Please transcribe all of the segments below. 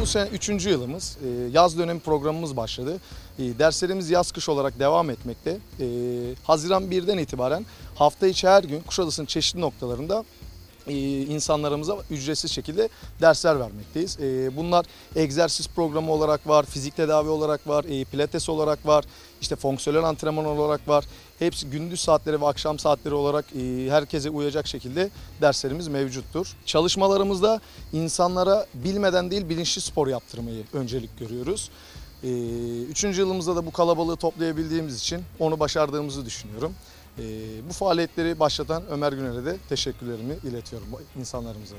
Bu sene üçüncü yılımız. E, yaz dönemi programımız başladı. E, derslerimiz yaz kış olarak devam etmekte. E, Haziran 1'den itibaren hafta içi her gün Kuşadası'nın çeşitli noktalarında insanlarımıza ücretsiz şekilde dersler vermekteyiz. E, Bunlar egzersiz programı olarak var, fizik tedavi olarak var, e, pilates olarak var, işte fonksiyonel antrenman olarak var. Hepsi gündüz saatleri ve akşam saatleri olarak e, herkese uyacak şekilde derslerimiz mevcuttur. Çalışmalarımızda insanlara bilmeden değil bilinçli spor yaptırmayı öncelik görüyoruz. E, Üçüncü yılımızda da bu kalabalığı toplayabildiğimiz için onu başardığımızı düşünüyorum. E, Bu faaliyetleri başlatan Ömer Güner'e de teşekkürlerimi iletiyorum insanlarımıza da.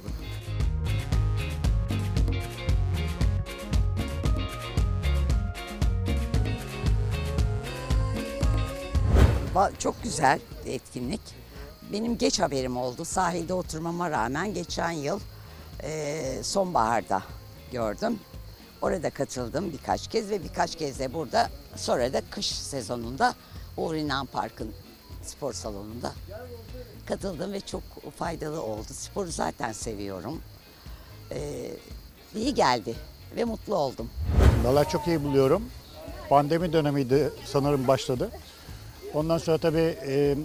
Çok güzel bir etkinlik. Benim geç haberim oldu. Sahilde oturmama rağmen geçen yıl eee, sonbaharda gördüm. Orada katıldım birkaç kez ve birkaç kez de burada. Sonra da kış sezonunda Uğur İnan Park'ın spor salonunda katıldım ve çok faydalı oldu. Sporu zaten seviyorum. Eee iyi geldi ve mutlu oldum. Valla çok iyi buluyorum. Pandemi dönemiydi sanırım başladı. Ondan sonra tabii e,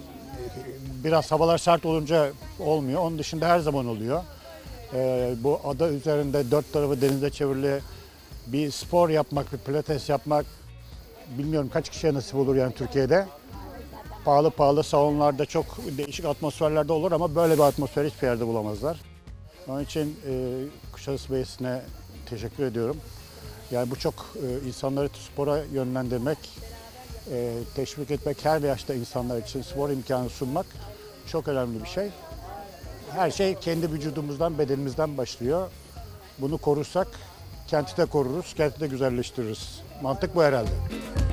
biraz havalar sert olunca olmuyor. Onun dışında her zaman oluyor. E, bu ada üzerinde dört tarafı denize çevrili bir spor yapmak, bir pilates yapmak bilmiyorum kaç kişiye nasip olur yani Türkiye'de. Pahalı pahalı salonlarda çok değişik atmosferlerde olur ama böyle bir atmosfer hiçbir yerde bulamazlar. Onun için e, Kuşadası Belediyesi'ne teşekkür ediyorum. Yani bu çok e, insanları spora yönlendirmek, e, teşvik etmek, her yaşta insanlar için spor imkanı sunmak çok önemli bir şey. Her şey kendi vücudumuzdan, bedenimizden başlıyor. Bunu korursak kenti de koruruz, kenti de güzelleştiririz. Mantık bu herhalde.